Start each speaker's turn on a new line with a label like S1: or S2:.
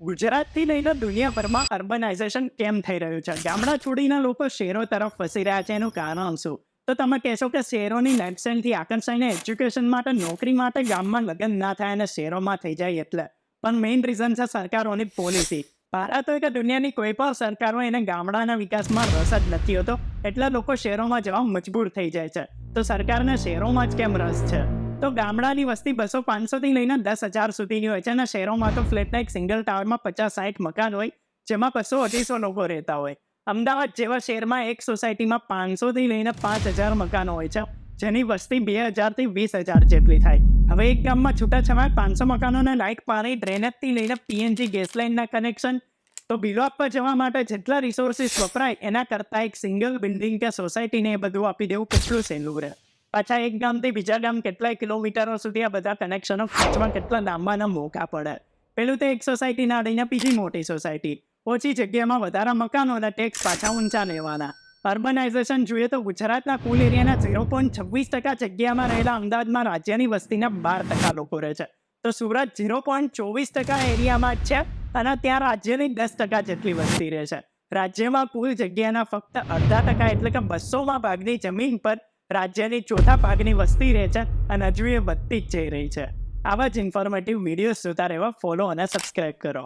S1: ગુજરાતથી લઈને દુનિયાભરમાં અર્બનાઇઝેશન કેમ થઈ રહ્યું છે? ગામડા છોડીને લોકો શહેરો તરફ ફસી રહ્યા છે એનું કારણ શું? તો તમે કહેશો કે શહેરોની લાઇફસ્ટાઇલથી આકર્ષાઈને એજ્યુકેશન માટે, નોકરી માટે ગામમાં લગ્ન ના થાય અને શહેરોમાં થઈ જાય એટલે. પણ મેઇન રીઝન છે સરકારોની પોલિસી ભારત હોય કે દુનિયાની કોઈ પણ સરકારો એને ગામડાના વિકાસમાં રસ જ નથી હોતો. એટલે લોકો શહેરોમાં જવા મજબૂર થઈ જાય છે. તો સરકારને શહેરોમાં જ કેમ રસ છે? તો ગામડાની વસ્તી બસો પાંચસોથી લઈને દસ હજાર સુધીની હોય છે અને શહેરોમાં તો ફ્લેટના એક સિંગલ ટાવરમાં પચાસ સાઠ મકાન હોય, જેમાં બસો અઢીસો લોકો રહેતા હોય. અમદાવાદ જેવા શહેરમાં એક સોસાયટીમાં પાંચસોથી લઈને પાંચ હજાર મકાનો હોય છે, જેની વસ્તી બે હજારથી વીસ હજાર જેટલી થાય. હવે એક ગામમાં છૂટાછવાયા પાંચસો મકાનોને લાઇટ, પાણી, ડ્રેનેજથી લઈને પીએનજી ગેસ લાઇનના કનેક્શન, તો બિલો આપવા જવા માટે જેટલા રિસોર્સિસ વપરાય એના કરતાં એક સિંગલ બિલ્ડિંગ કે સોસાયટીને એ બધું આપી દેવું કેટલું સહેલું રહે. પાછા એક ગામથી બીજા ગામ કેટલાય કિલોમીટરો સુધી આ બધા કનેક્શનો ખેંચવા કેટલા લાંબાના મોકા પડે. પેલું તો એક સોસાયટીના અડીને બીજી મોટી સોસાયટી ઓછી જગ્યામાં વધારા મકાનો અને ટેક્સ પાછા ઊંચા લેવાના. અર્બનાઇઝેશન જોઈએ તો ગુજરાતના કુલ એરિયાના ઝીરો પોઈન્ટ છવ્વીસ ટકા જગ્યામાં રહેલા અમદાવાદમાં રાજ્યની વસ્તીના બાર ટકા લોકો રહે છે. તો સુરત ઝીરો પોઈન્ટ ચોવીસ ટકા એરિયામાં જ છે અને ત્યાં રાજ્યની દસ ટકા જેટલી વસ્તી રહે છે. રાજ્યમાં કુલ જગ્યાના ફક્ત અડધા ટકા એટલે કે બસોમાં ભાગની જમીન પર રાજ્યની ચોથા ભાગની વસ્તી રહે છે અને હજુ એ વધતી જ જઈ રહી છે. આવા જ ઇન્ફોર્મેટિવ વિડીયોઝ જોતા રહેવા ફોલો અને સબસ્ક્રાઇબ કરો.